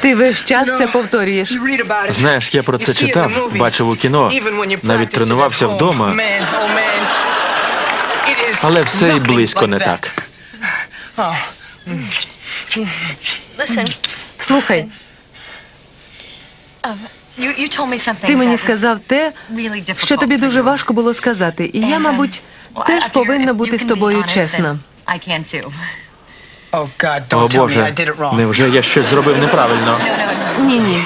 Ти весь час це повторюєш. Знаєш, я про це читав, бачив у кіно, навіть тренувався вдома, але все й близько не так. Слухай, um, ти мені сказав те, що тобі дуже важко було сказати, і я, um, мабуть, теж повинна бути з тобою чесна. О don't tell me I Боже, did it wrong. невже я щось зробив неправильно? Ні, ні,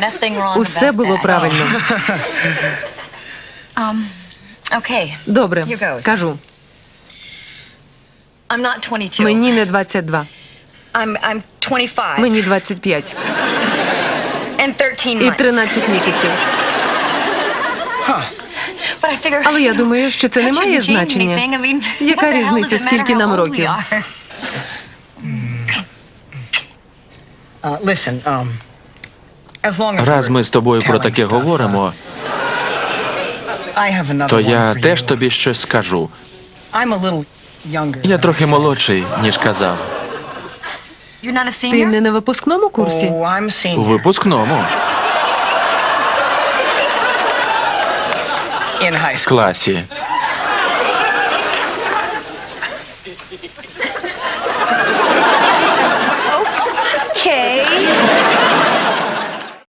Nothing wrong усе було правильно. Um, okay, Добре, Here goes. кажу, I'm not 22. мені не 22, I'm, I'm 25 мені 25 and 13 і months. 13 місяців. Але я думаю, що це не має значення. Яка різниця, скільки нам років? Раз ми з тобою про таке говоримо, uh, I have another то я теж тобі щось скажу. I'm a little younger. Я трохи молодший, ніж казав. Ти не на випускному курсі? Oh, У випускному school. класі.